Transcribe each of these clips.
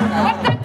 ஒருத்தன்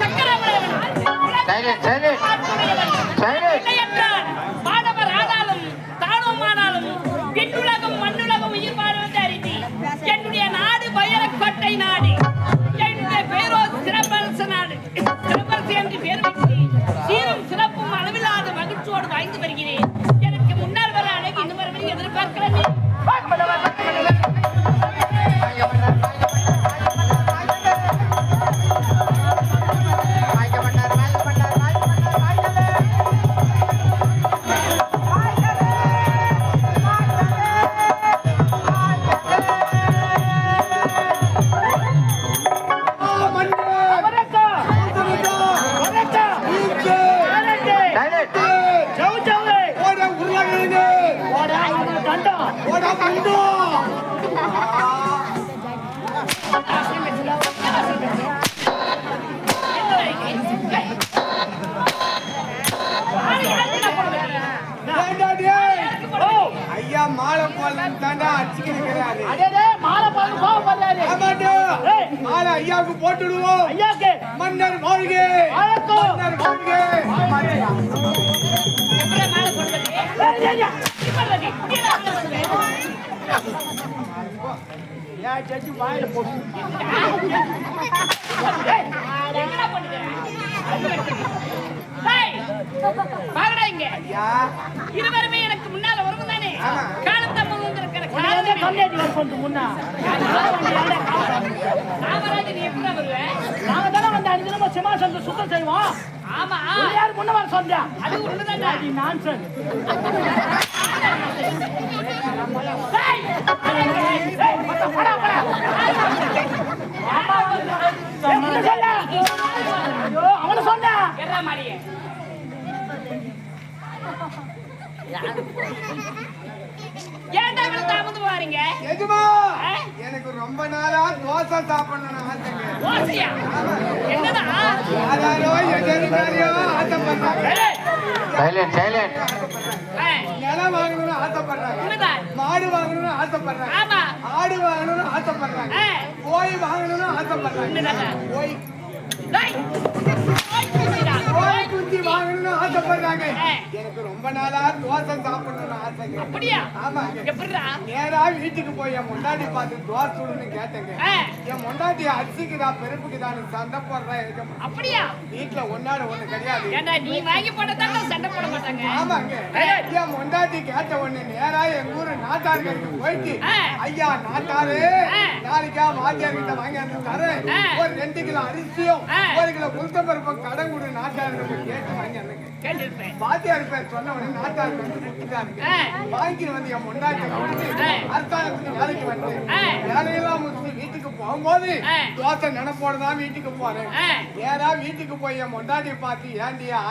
ஐயா மாலை போடலாம் தாண்டா அடிச்சுக்கிறாரு மாலை பார்த்து கோவப்படுறாரு ஆமாண்டா மாலை ஐயாவுக்கு போட்டுடுவோம் ஐயாக்கு மன்னர் வாழ்க மன்னர் வாழ்க ஏன் ஜட்ஜி வாயில போட்டு இருவருமே எனக்கு முன்னால வருவங்க தானே. காலம் தம்மம் இருக்கிற காமராஜ் நீ எப்படி வருவ நாங்க தானே வந்து அஞ்சு தினமும் சிம்மாசனத்தை சுத்தம் செய்வோம் ஆமா யார் முன்ன வர சொன்னா? அது உண்மைதான்டா நான் சொல் எறா மாடியே எஜமா ஆ? எனக்கு ரொம்ப நாளா தோசை சாப்பிடணும்னு ஆசைங்க. ஓசையா என்னடா? யாராரோ எதிர்காரியோ ஆசைப்படுறாங்க. silent. ஆ, நிலம் வாங்கணும்னு ஆசைப்படுறாங்க. மாடு வாங்கணும்னு ஆசைப்படுறாங்க. ஆமா. ஆடு வாங்கணும்னு ஆசைப்படுறாங்க. கோழி வாங்கணும்னு ஆசைப்படுறாங்க? கோழி. ஆ. எனக்கு ரொம்ப நாளா தோசை சாப்பிடணும்னு ஆசைங்க அப்படியா? ஆமாங்க எப்படிடா? நேரா வீட்டுக்கு போய் என் முண்டாடி பார்த்து தோசை சுடுன்னு கேட்டேங்க. என் முண்டாட்டி அரிசிக்குதா பெருப்புக்குதான்னு சண்டை போடுறேன் அப்படியா? வீட்டுல ஒன்னாட ஒண்ணு கிடையாது. நீ வாங்கி போட்டதால சண்டை போட மாட்டாங்க? ஆமாங்க. என் முண்டாட்டி கேட்ட உடனே நேரா எங்க ஊரு நாட்டாருக்கு போயிட்டு. ஐயா நாட்டாரு. நாளைக்கா வாத்தியார் கிட்ட வாங்கி வந்து தரேன். ஒரு ரெண்டு கிலோ அரிசியும். ஒரு கிலோ உளுத்தம்பருப்பும் கடன் கொடு நாட்டாருக்கு கேட்டு வாங்கி கேட்டிருப்பேன் வாத்தியார் பேர் சொன்ன உடனே கொடுத்துட்டாருங்க ஆ. வாங்கிட்டு வந்து என் முண்டாட்டி ஆ. அரசாங்கத்துக்கு வேலைக்கு வந்து. வேலையெல்லாம் முடிச்சு வீட்டுக்கு போகும்போது. தோசை நினைப்போட தான் வீட்டுக்கு போறேன். நேரா வீட்டுக்கு போய் என் முண்டாட்டி பார்த்து ஏண்டியா